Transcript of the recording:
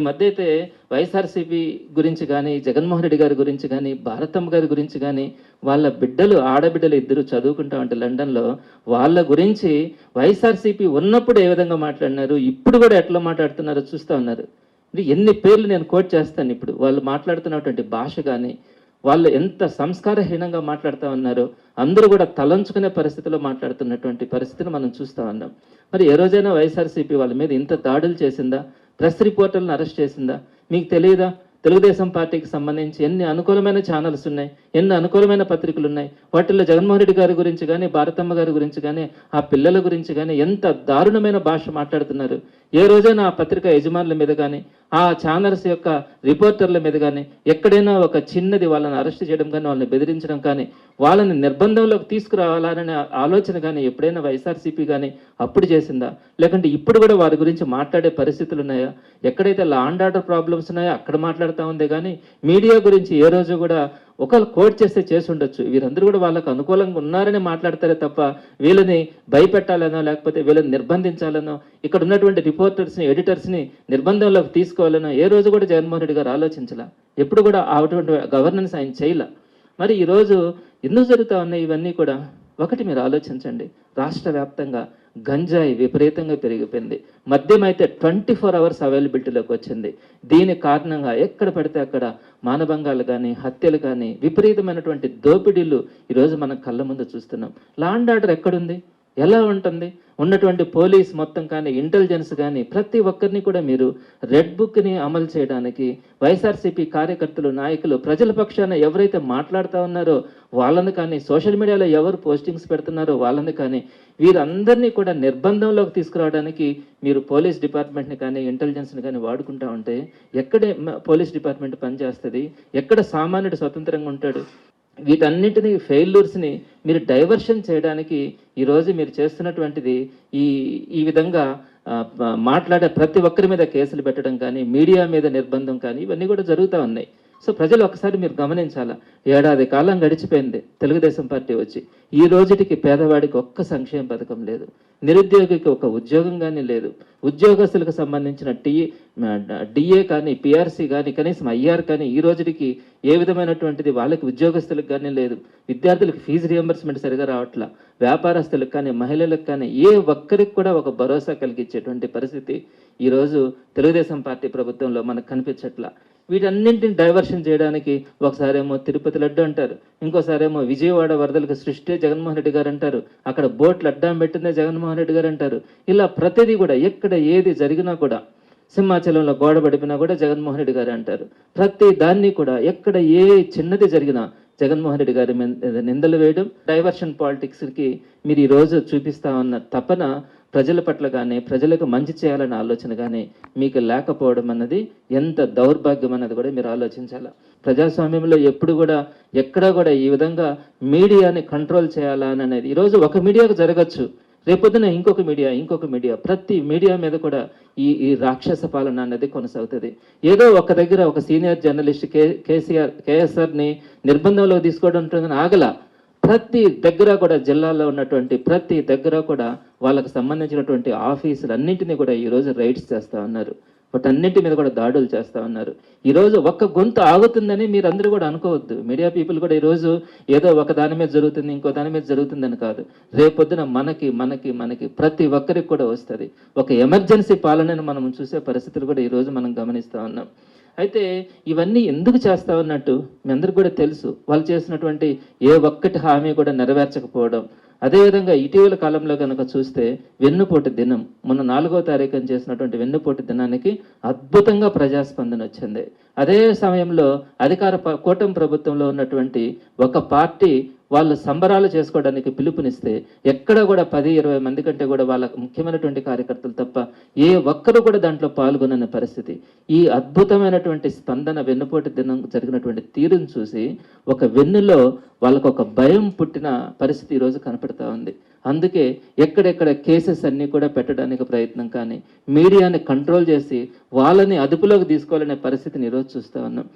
ఈ మధ్య అయితే వైఎస్ఆర్సీపీ గురించి కానీ జగన్మోహన్ రెడ్డి గారి గురించి కానీ భారతమ్మ గారి గురించి కానీ వాళ్ళ బిడ్డలు ఆడబిడ్డలు ఇద్దరు చదువుకుంటా ఉంటే లండన్లో వాళ్ళ గురించి వైఎస్ఆర్సీపీ ఉన్నప్పుడు ఏ విధంగా మాట్లాడినారు ఇప్పుడు కూడా ఎట్లా మాట్లాడుతున్నారో చూస్తూ ఉన్నారు. ఎన్ని పేర్లు నేను కోట్ చేస్తాను ఇప్పుడు. వాళ్ళు మాట్లాడుతున్నటువంటి భాష కానీ వాళ్ళు ఎంత సంస్కారహీనంగా మాట్లాడుతూ ఉన్నారో అందరూ కూడా తలంచుకునే పరిస్థితిలో మాట్లాడుతున్నటువంటి పరిస్థితిని మనం చూస్తూ ఉన్నాం. మరి ఏ రోజైనా వైఎస్ఆర్సీపీ వాళ్ళ మీద ఇంత దాడులు చేసిందా? ప్రెస్ రిపోర్టర్లను అరెస్ట్ చేసిందా? మీకు తెలియదా? తెలుగుదేశం పార్టీకి సంబంధించి ఎన్ని అనుకూలమైన ఛానల్స్ ఉన్నాయి? ఎన్ని అనుకూలమైన పత్రికలు ఉన్నాయి? వాటిల్లో జగన్మోహన్ రెడ్డి గారి గురించి కానీ భారతమ్మ గారి గురించి కానీ ఆ పిల్లల గురించి కానీ ఎంత దారుణమైన భాష మాట్లాడుతున్నారు? ఏ రోజైనా ఆ పత్రిక యజమానుల మీద కానీ ఆ ఛానల్స్ యొక్క రిపోర్టర్ల మీద కానీ ఎక్కడైనా ఒక చిన్నది వాళ్ళని అరెస్ట్ చేయడం కానీ వాళ్ళని బెదిరించడం కానీ వాళ్ళని నిర్బంధంలోకి తీసుకురావాలనే ఆలోచన కానీ ఎప్పుడైనా వైఎస్ఆర్సీపీ కానీ అప్పుడు చేసిందా? లేకుంటే ఇప్పుడు కూడా వారి గురించి మాట్లాడే పరిస్థితులు ఉన్నాయా? ఎక్కడైతే లా అండ్ ఆర్డర్ ప్రాబ్లమ్స్ ఉన్నాయో అక్కడ మాట్లాడుతూ ఉంది కానీ మీడియా గురించి ఏ రోజు కూడా ఒకళ్ళు కోట్ చేస్తే చేసి ఉండొచ్చు. వీరందరూ కూడా వాళ్ళకు అనుకూలంగా ఉన్నారని మాట్లాడతారే తప్ప వీళ్ళని భయపెట్టాలనో లేకపోతే వీళ్ళని నిర్బంధించాలనో ఇక్కడ ఉన్నటువంటి రిపోర్టర్స్ని ఎడిటర్స్ని నిర్బంధంలోకి తీసుకోవాలనో ఏ రోజు కూడా జగన్మోహన్ రెడ్డి గారు ఆలోచించలా. ఎప్పుడు కూడా అటువంటి గవర్నెన్స్ ఆయన చేయలే. మరి ఈరోజు ఎందుకు జరుగుతూ ఉన్నాయి ఇవన్నీ కూడా. ఒకటి మీరు ఆలోచించండి. రాష్ట్ర వ్యాప్తంగా గంజాయి విపరీతంగా పెరిగిపోయింది. మద్యం అయితే ట్వంటీ ఫోర్ అవర్స్ అవైలబిలిటీలోకి వచ్చింది. దీని కారణంగా ఎక్కడ పడితే అక్కడ మానభంగాలు కానీ హత్యలు కానీ విపరీతమైనటువంటి దోపిడీలు ఈరోజు మనం కళ్ళ ముందు చూస్తున్నాం. లాండ్ ఆర్డర్ ఎక్కడుంది? ఎలా ఉంటుంది? ఉన్నటువంటి పోలీస్ మొత్తం కానీ ఇంటెలిజెన్స్ కానీ ప్రతి ఒక్కరిని కూడా మీరు రెడ్ బుక్ని అమలు చేయడానికి వైఎస్ఆర్సీపీ కార్యకర్తలు నాయకులు ప్రజల పక్షాన ఎవరైతే మాట్లాడుతూ ఉన్నారో వాళ్ళని కానీ సోషల్ మీడియాలో ఎవరు పోస్టింగ్స్ పెడుతున్నారో వాళ్ళని కానీ వీరందరినీ కూడా నిర్బంధంలోకి తీసుకురావడానికి మీరు పోలీస్ డిపార్ట్మెంట్ని కానీ ఇంటెలిజెన్స్ని కానీ వాడుకుంటా ఉంటే ఎక్కడే పోలీస్ డిపార్ట్మెంట్ పనిచేస్తుంది ఎక్కడ సామాన్యుడు స్వతంత్రంగా ఉంటాడు వీటన్నింటినీ ఫెయిల్యూర్స్ని మీరు డైవర్షన్ చేయడానికి ఈరోజు మీరు చేస్తున్నటువంటిది ఈ ఈ విధంగా మాట్లాడే ప్రతి ఒక్కరి మీద కేసులు పెట్టడం కానీ మీడియా మీద నిర్బంధం కానీ ఇవన్నీ కూడా జరుగుతూ ఉన్నాయి. సో ప్రజలు ఒకసారి మీరు గమనించాలా? ఏడాది కాలం గడిచిపోయింది తెలుగుదేశం పార్టీ వచ్చి. ఈ రోజుటికి పేదవాడికి ఒక్క సంక్షేమ పథకం లేదు. నిరుద్యోగికి ఒక ఉద్యోగం కానీ లేదు. ఉద్యోగస్తులకు సంబంధించిన టీ డిఏ కానీ పిఆర్సీ కానీ కనీసం ఐఆర్ కానీ ఈ రోజుకి ఏ విధమైనటువంటిది వాళ్ళకి ఉద్యోగస్తులకు కానీ లేదు. విద్యార్థులకు ఫీజు రియంబర్స్మెంట్ సరిగా రావట్లా. వ్యాపారస్తులకు కానీ మహిళలకు కానీ ఏ ఒక్కరికి కూడా ఒక భరోసా కలిగించేటువంటి పరిస్థితి ఈరోజు తెలుగుదేశం పార్టీ ప్రభుత్వంలో మనకు కనిపించట్లా. వీటన్నింటిని డైవర్షన్ చేయడానికి ఒకసారేమో తిరుపతి లడ్డు అంటారు ఇంకోసారేమో విజయవాడ వరదలకు సృష్టి జగన్మోహన్ రెడ్డి గారు అంటారు అక్కడ బోట్లు అడ్డం పెట్టిందే జగన్మోహన్ రెడ్డి గారు అంటారు. ఇలా ప్రతిదీ కూడా ఎక్కడ ఏది జరిగినా కూడా సింహాచలంలో గోడ పడిపినా కూడా జగన్మోహన్ రెడ్డి గారు అంటారు. ప్రతి దాన్ని కూడా ఎక్కడ ఏ చిన్నది జరిగినా జగన్మోహన్ రెడ్డి గారి నిందలు వేయడం డైవర్షన్ పాలిటిక్స్కి మీరు ఈ రోజు చూపిస్తా ఉన్న తపన ప్రజల పట్ల కానీ ప్రజలకు మంచి చేయాలనే ఆలోచన కానీ మీకు లేకపోవడం అన్నది ఎంత దౌర్భాగ్యం అన్నది కూడా మీరు ఆలోచించాలా? ప్రజాస్వామ్యంలో ఎప్పుడు కూడా ఎక్కడా కూడా ఈ విధంగా మీడియాని కంట్రోల్ చేయాలా అని అనేది ఈరోజు ఒక మీడియాకు జరగచ్చు. రేపొద్దున ఇంకొక మీడియా ఇంకొక మీడియా ప్రతి మీడియా మీద కూడా ఈ ఈ రాక్షస పాలన అనేది కొనసాగుతుంది. ఏదో ఒక దగ్గర ఒక సీనియర్ జర్నలిస్ట్ కే కేసీఆర్ కేఎస్ఆర్ని నిర్బంధంలో తీసుకోవడం ఉంటుందని ఆగల. ప్రతి దగ్గర కూడా జిల్లాలో ఉన్నటువంటి ప్రతి దగ్గర కూడా వాళ్ళకు సంబంధించినటువంటి ఆఫీసులు అన్నింటినీ కూడా ఈరోజు రైడ్స్ చేస్తూ ఉన్నారు. వాటన్నింటి మీద కూడా దాడులు చేస్తా ఉన్నారు. ఈరోజు ఒక్క గొంతు ఆగుతుందని మీరందరూ కూడా అనుకోవద్దు. మీడియా పీపుల్ కూడా ఈరోజు ఏదో ఒక దాని మీద జరుగుతుంది ఇంకో దాని మీద జరుగుతుందని కాదు. రేపొద్దున మనకి మనకి మనకి ప్రతి ఒక్కరికి కూడా వస్తుంది. ఒక ఎమర్జెన్సీ పాలనను మనం చూసే పరిస్థితులు కూడా ఈరోజు మనం గమనిస్తూ ఉన్నాం. అయితే ఇవన్నీ ఎందుకు చేస్తామన్నట్టు మీ అందరికి కూడా తెలుసు. వాళ్ళు చేసినటువంటి ఏ ఒక్కటి హామీ కూడా నెరవేర్చకపోవడం. అదేవిధంగా ఇటీవల కాలంలో కనుక చూస్తే వెన్నుపోటు దినం. మొన్న నాలుగో తారీఖున చేసినటువంటి వెన్నుపోటు దినానికి అద్భుతంగా ప్రజాస్పందన వచ్చింది. అదే సమయంలో అధికార ప- కూటమి ప్రభుత్వంలో ఉన్నటువంటి ఒక పార్టీ వాళ్ళు సంబరాలు చేసుకోవడానికి పిలుపునిస్తే ఎక్కడ కూడా పది ఇరవై మంది కంటే కూడా వాళ్ళ ముఖ్యమైనటువంటి కార్యకర్తలు తప్ప ఏ ఒక్కరు కూడా దాంట్లో పాల్గొనని పరిస్థితి. ఈ అద్భుతమైనటువంటి స్పందన వెన్నుపోటు దినం జరిగినటువంటి తీరును చూసి ఒక వెన్నులో వాళ్ళకు ఒక భయం పుట్టిన పరిస్థితి ఈరోజు కనపడతా ఉంది. అందుకే ఎక్కడెక్కడ కేసెస్ అన్నీ కూడా పెట్టడానికి ప్రయత్నం కానీ మీడియాని కంట్రోల్ చేసి వాళ్ళని అదుపులోకి తీసుకోవాలనే పరిస్థితిని ఈరోజు చూస్తూ ఉన్నాం.